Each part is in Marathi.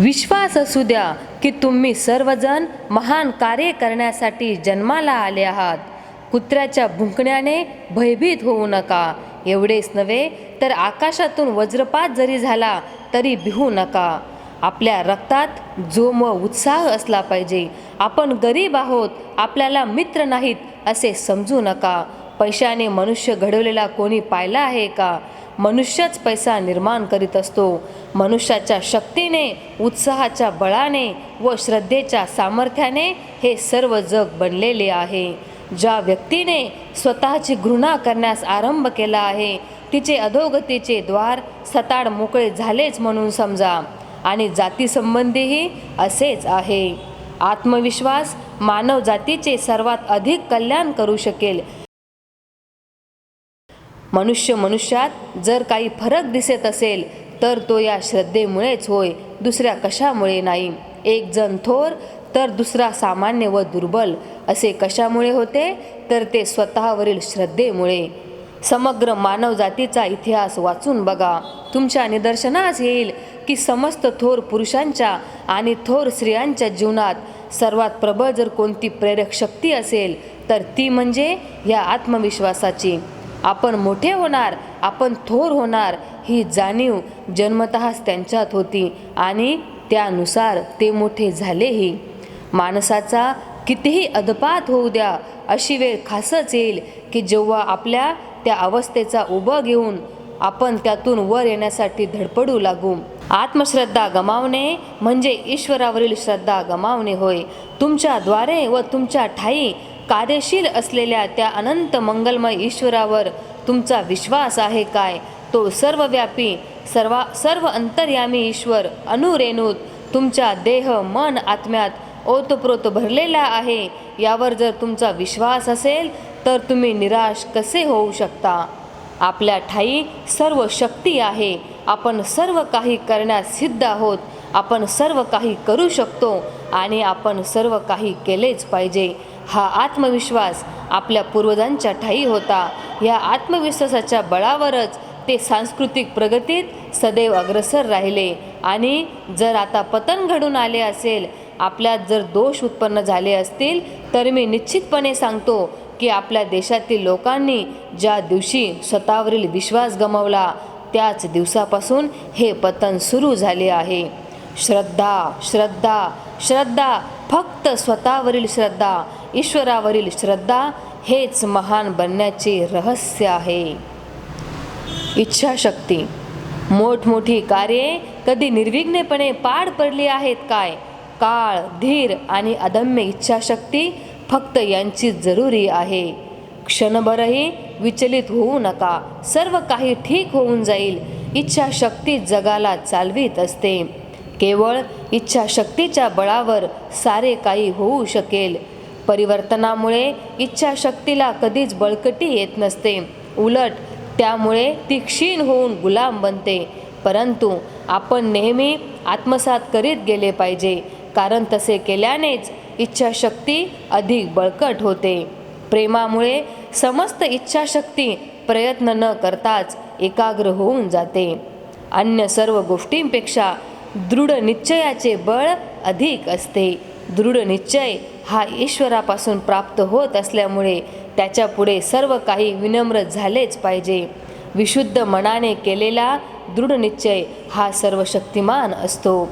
विश्वास असू द्या की तुम्ही सर्वजण महान कार्य करण्यासाठी जन्माला आले आहात. कुत्र्याच्या भुंकण्याने भयभीत होऊ नका. एवढेच नव्हे तर आकाशातून वज्रपात जरी झाला तरी भिवू नका. आपल्या रक्तात जोम व उत्साह असला पाहिजे. आपण गरीब आहोत. आपल्याला मित्र नाहीत असे समजू नका. पैशाने मनुष्य घडवलेला कोणी पाहिला आहे का? मनुष्यच पैसा निर्माण करीत असतो. मनुष्याच्या शक्तीने उत्साहाच्या बळाने व श्रद्धेच्या सामर्थ्याने हे सर्व जग बनलेले आहे. ज्या व्यक्तीने स्वतःची घृणा करण्यास आरंभ केला आहे तिचे अधोगतीचे द्वार सताड मोकळे झालेच म्हणून समजा. आणि जातीसंबंधीही असेच आहे. आत्मविश्वास मानव जातीचे सर्वात अधिक कल्याण करू शकेल. मनुष्य मनुष्यात जर काही फरक दिसत असेल तर तो या श्रद्धेमुळेच होय दुसऱ्या कशामुळे नाही? एक जण थोर तर दुसरा सामान्य व दुर्बल. असे कशामुळे होते? तर ते स्वतःवरील श्रद्धेमुळे. समग्र मानवजातीचा इतिहास वाचून बघा. तुमच्या निदर्शनास येईल की समस्त थोर पुरुषांच्या आणि थोर स्त्रियांच्या जीवनात सर्वात प्रबळ जर कोणती प्रेरक शक्ती असेल तर ती म्हणजे या आत्मविश्वासाची. आपण मोठे होणार आपण थोर होणार ही जाणीव जन्मतःच त्यांच्यात होती आणि त्यानुसार ते मोठे झालेही. माणसाचा कितीही अधपात होऊ द्या अशी वेळ खासच येईल की जेव्हा आपल्या त्या अवस्थेचा उभं घेऊन आपण त्यातून वर येण्यासाठी धडपडू लागू. आत्मश्रद्धा गमावणे म्हणजे ईश्वरावरील श्रद्धा गमावणे होय. तुमच्याद्वारे व तुमच्या ठाई कार्यशील असलेल्या त्या अनंत मंगलमय ईश्वरावर तुमचा विश्वास आहे काय? तो सर्वव्यापी सर्वा सर्व अंतर्यामी ईश्वर अनुरेणूत तुमच्या देह मन आत्म्यात ओतप्रोत भरलेला आहे. यावर जर तुमचा विश्वास असेल तर तुम्ही निराश कसे होऊ शकता? आपल्या ठाई सर्व शक्ती आहे. आपण सर्व काही करण्यास सिद्ध आहोत. आपण सर्व काही करू शकतो आणि आपण सर्व काही केलेच पाहिजे. हा आत्मविश्वास आपल्या पूर्वजांच्या ठाई होता. या आत्मविश्वासाच्या बळावरच ते सांस्कृतिक प्रगतीत सदैव अग्रसर राहिले. आणि जर आता पतन घडून आले असेल आपल्यात जर दोष उत्पन्न झाले असतील तर मी निश्चितपणे सांगतो की आपल्या देशातील लोकांनी ज्या दिवशी स्वतःवरील विश्वास गमावला त्याच दिवसापासून हे पतन सुरू झाले आहे. श्रद्धा श्रद्धा श्रद्धा फक्त स्वतःवरील श्रद्धा ईश्वरावरील श्रद्धा हेच महान बनण्याचे रहस्य आहे. इच्छाशक्ती. मोठमोठी कार्ये कधी निर्विघ्नपणे पार पडली आहेत काय? काळ धीर आणि अदम्य इच्छाशक्ती फक्त यांची जरुरी आहे. क्षणभरही विचलित होऊ नका. सर्व काही ठीक होऊन जाईल. इच्छाशक्ती जगाला चालवीत असते. केवळ इच्छाशक्तीच्या बळावर सारे काही होऊ शकेल. परिवर्तनामुळे इच्छाशक्तीला कधीच बळकटी येत नसते. उलट त्यामुळे ती क्षीण होऊन गुलाम बनते. परंतु आपण नेहमी आत्मसात करीत गेले पाहिजे कारण तसे केल्यानेच इच्छाशक्ती अधिक बळकट होते. प्रेमामुळे समस्त इच्छाशक्ती प्रयत्न न करताच एकाग्र होऊन जाते. अन्य सर्व गोष्टींपेक्षा दृढ निश्चयाचे बळ अधिक असते. दृढ निश्चय हा ईश्वरापासून प्राप्त होत असल्यामुळे त्याच्यापुढे सर्व काही विनम्र झालेच पाहिजे. विशुद्ध मनाने केलेला दृढ निश्चय हा सर्वशक्तिमान असतो.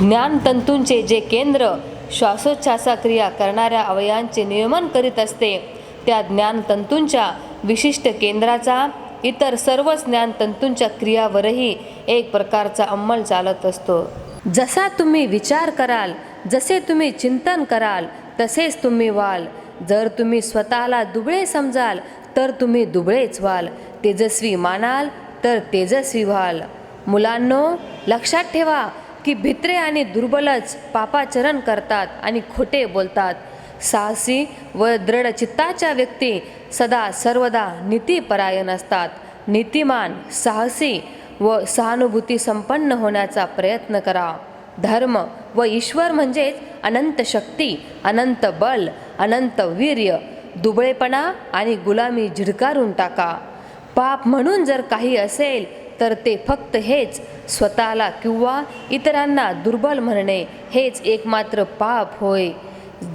ज्ञानतंतूंचे जे केंद्र श्वासोच्छ्वासा क्रिया करणाऱ्या अवयांचे नियमन करीत असते त्या ज्ञानतंतूंच्या विशिष्ट केंद्राचा इतर सर्व ज्ञानतंतूंच्या क्रियावरही एक प्रकारचा अंमल चालत असतो. जसा तुम्ही विचार कराल जसे तुम्ही चिंतन कराल तसेच तुम्ही व्हाल. जर तुम्ही स्वतःला दुबळे समजाल तर तुम्ही दुबळेच व्हाल. तेजस्वी मानाल तर तेजस्वी व्हाल. मुलांनो लक्षात ठेवा की भित्रे आणि दुर्बलच पापाचरण करतात आणि खोटे बोलतात. साहसी व दृढ चित्ताच्या व्यक्ती सदा सर्वदा नीतीपरायण असतात. नीतिमान साहसी व सहानुभूती संपन्न होण्याचा प्रयत्न करा. धर्म व ईश्वर म्हणजेच अनंत शक्ती अनंत बल अनंत वीर्य दुबळेपणा आणि गुलामी झिडकारून टाका. पाप म्हणून जर काही असेल तर ते फक्त हेच स्वतःला किंवा इतरांना दुर्बल म्हणणे हेच एकमात्र पाप होय.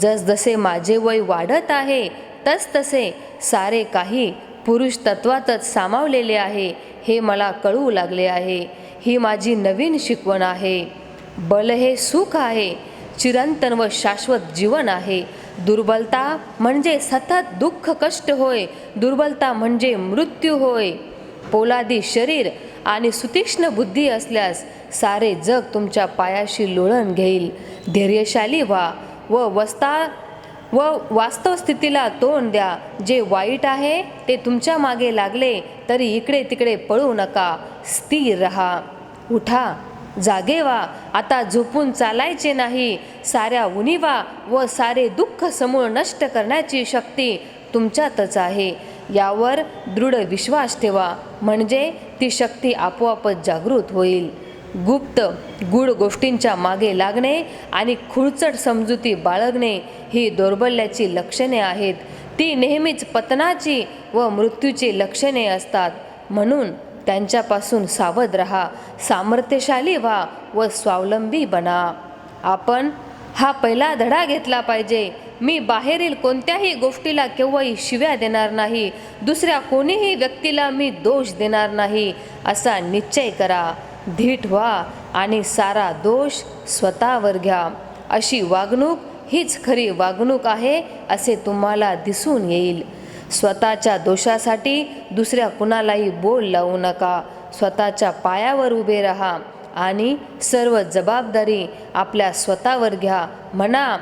जसजसे माझे वय वाढत आहे तसतसे सारे काही पुरुष तत्वातच सामावलेले आहे हे मला कळू लागले आहे. ही माझी नवीन शिकवण आहे. बल हे सुख आहे चिरंतन व शाश्वत जीवन आहे. दुर्बलता म्हणजे सतत दुःख कष्ट होय दुर्बलता म्हणजे मृत्यू होय. पोलादी शरीर आणि सुतीक्ष्ण बुद्धी असल्यास सारे जग तुमच्या पायाशी लोळण घेईल. धैर्यशाली व्हा व वस्ता व वास्तव स्थितीला तोंड द्या. जे वाईट आहे ते तुमच्या मागे लागले तरी इकडे तिकडे पळू नका. स्थिर रहा. उठा. जागे वा आता झोपून चालायचे नाही. साऱ्या उणीवा व सारे दुःख समूळ नष्ट करण्याची शक्ती तुमच्यातच आहे. यावर दृढ विश्वास ठेवा. म्हणजे ती शक्ती आपोआपच जागृत होईल. गुप्त गूढ गोष्टींच्या मागे लागणे आणि खुळचट समजुती बाळगणे ही दौर्बल्याची लक्षणे आहेत. ती नेहमीच पतनाची व मृत्यूची लक्षणे असतात. म्हणून त्यांच्यापासून सावध राहा सामर्थ्यशाली व्हा व स्वावलंबी बना. आपण हा पहिला धडा घेतला पाहिजे. मी बाहेरील कोणत्याही गोष्टीला केव्हाही शिव्या देणार नाही. दुसऱ्या कोणीही व्यक्तीला मी दोष देणार नाही. असा निश्चय करा. धीट व्हा आणि सारा दोष स्वतःवर घ्या. अशी वागणूक हीच खरी वागणूक आहे असे तुम्हाला दिसून येईल. स्वतःच्या दोषासाठी दुसऱ्या कुणालाही बोल लावू नका. स्वतःच्या पायावर उभे राहा आणि सर्व जबाबदारी आपल्या स्वतःवर घ्या. म्हणा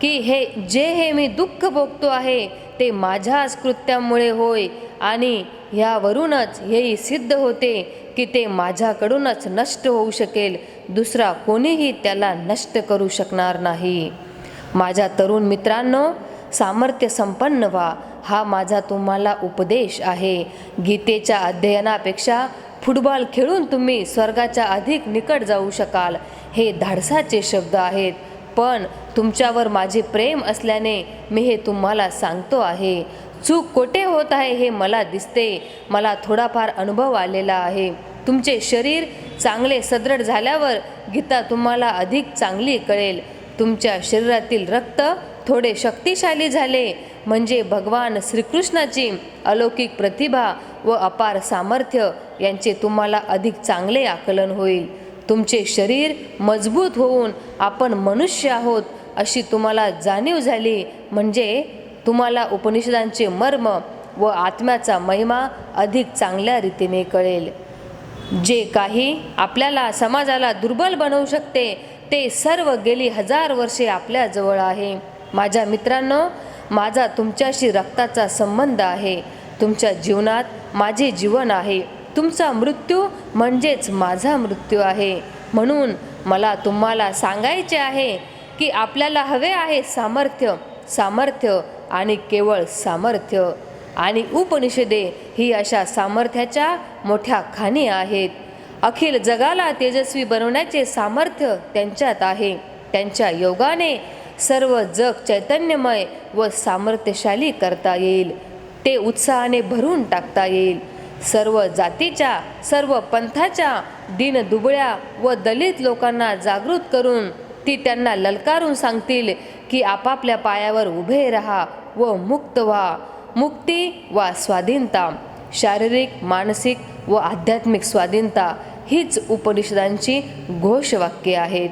की हे जे हे मी दुःख भोगतो आहे ते माझ्याच कृत्यामुळे होय आणि ह्यावरूनच हेही सिद्ध होते की ते माझ्याकडूनच नष्ट होऊ शकेल. दुसरा कोणीही त्याला नष्ट करू शकणार नाही. माझ्या तरुण मित्रांनो सामर्थ्य संपन्न व्हा. हा माझा तुम्हाला उपदेश आहे. गीतेच्या अध्ययनापेक्षा फुटबॉल खेळून तुम्ही स्वर्गाच्या अधिक निकट जाऊ शकाल. हे धाडसाचे शब्द आहेत. पण तुमच्यावर माझे प्रेम असल्याने मी हे तुम्हाला सांगतो आहे. चूक कोठे होत आहे हे मला दिसते. मला थोडाफार अनुभव आलेला आहे. तुमचे शरीर चांगले सदृढ झाल्यावर गीता तुम्हाला अधिक चांगली कळेल. तुमच्या शरीरातील रक्त थोडे शक्तिशाली झाले. म्हणजे भगवान श्रीकृष्णाची अलौकिक प्रतिभा व अपार सामर्थ्य यांचे तुम्हाला अधिक चांगले आकलन होईल. तुमचे शरीर मजबूत होऊन आपण मनुष्य आहोत अशी तुम्हाला जाणीव झाली. म्हणजे तुम्हाला उपनिषदांचे मर्म व आत्म्याचा महिमा अधिक चांगल्या रीतीने कळेल. जे काही आपल्याला समाजाला दुर्बल बनवू शकते ते सर्व गेली हजार वर्षे आपल्याजवळ आहे. माझ्या मित्रांनो माझा तुमच्याशी रक्ताचा संबंध आहे. तुमच्या जीवनात माझे जीवन आहे. तुमचा मृत्यू म्हणजेच माझा मृत्यू आहे. म्हणून मला तुम्हाला सांगायचे आहे की आपल्याला हवे आहे सामर्थ्य सामर्थ्य आणि केवळ सामर्थ्य आणि उपनिषदे ही अशा सामर्थ्याच्या मोठ्या खाणी आहेत. अखिल जगाला तेजस्वी बनवण्याचे सामर्थ्य त्यांच्यात आहे. त्यांच्या योगाने सर्व जग चैतन्यमय व सामर्थ्यशाली करता येईल. ते उत्साहाने भरून टाकता येईल. सर्व जातीच्या सर्व पंथाच्या दिनदुबळ्या व दलित लोकांना जागृत करून ती त्यांना ललकारून सांगतील की आपापल्या पायावर उभे राहा व मुक्त व्हा. मुक्ती वा स्वाधीनता शारीरिक मानसिक व आध्यात्मिक स्वाधीनता हीच उपनिषदांची घोषवाक्ये आहेत.